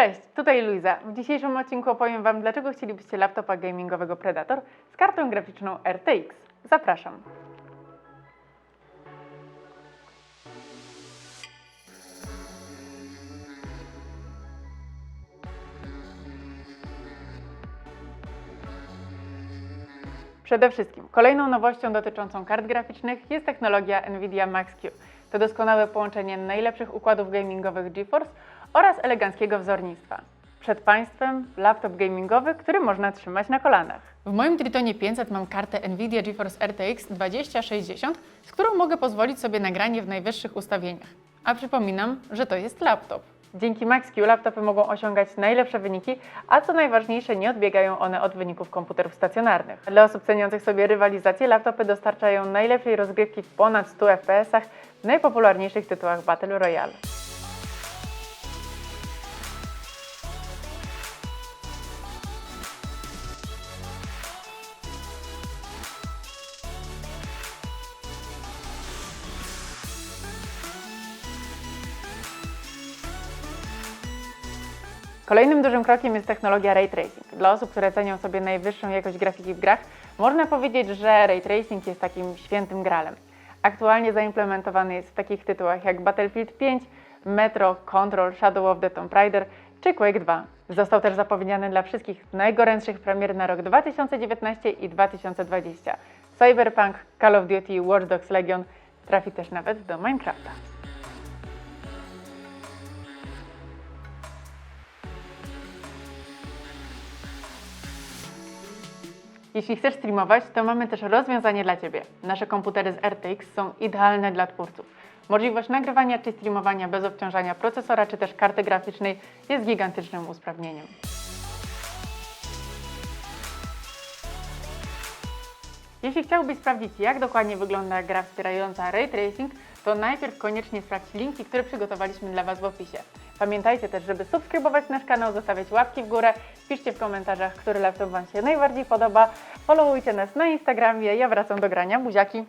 Cześć, tutaj Luiza. W dzisiejszym odcinku opowiem Wam, dlaczego chcielibyście laptopa gamingowego Predator z kartą graficzną RTX. Zapraszam. Przede wszystkim kolejną nowością dotyczącą kart graficznych jest technologia Nvidia Max-Q. To doskonałe połączenie najlepszych układów gamingowych GeForce oraz eleganckiego wzornictwa. Przed Państwem laptop gamingowy, który można trzymać na kolanach. W moim Tritonie 500 mam kartę Nvidia GeForce RTX 2060, z którą mogę pozwolić sobie na granie w najwyższych ustawieniach. A przypominam, że to jest laptop. Dzięki MaxQ laptopy mogą osiągać najlepsze wyniki, a co najważniejsze, nie odbiegają one od wyników komputerów stacjonarnych. Dla osób ceniących sobie rywalizację, laptopy dostarczają najlepszej rozgrywki w ponad 100 FPS w najpopularniejszych tytułach Battle Royale. Kolejnym dużym krokiem jest technologia ray tracing. Dla osób, które cenią sobie najwyższą jakość grafiki w grach, można powiedzieć, że ray tracing jest takim świętym gralem. Aktualnie zaimplementowany jest w takich tytułach jak Battlefield 5, Metro, Control, Shadow of the Tomb Raider czy Quake 2. Został też zapowiedziany dla wszystkich najgorętszych premier na rok 2019 i 2020. Cyberpunk, Call of Duty, Watch Dogs Legion trafi też nawet do Minecrafta. Jeśli chcesz streamować, to mamy też rozwiązanie dla Ciebie. Nasze komputery z RTX są idealne dla twórców. Możliwość nagrywania czy streamowania bez obciążania procesora czy też karty graficznej jest gigantycznym usprawnieniem. Jeśli chciałbyś sprawdzić, jak dokładnie wygląda gra wspierająca Ray Tracing, to najpierw koniecznie sprawdź linki, które przygotowaliśmy dla Was w opisie. Pamiętajcie też, żeby subskrybować nasz kanał, zostawiać łapki w górę, piszcie w komentarzach, który laptop Wam się najbardziej podoba, followujcie nas na Instagramie, ja wracam do grania, buziaki!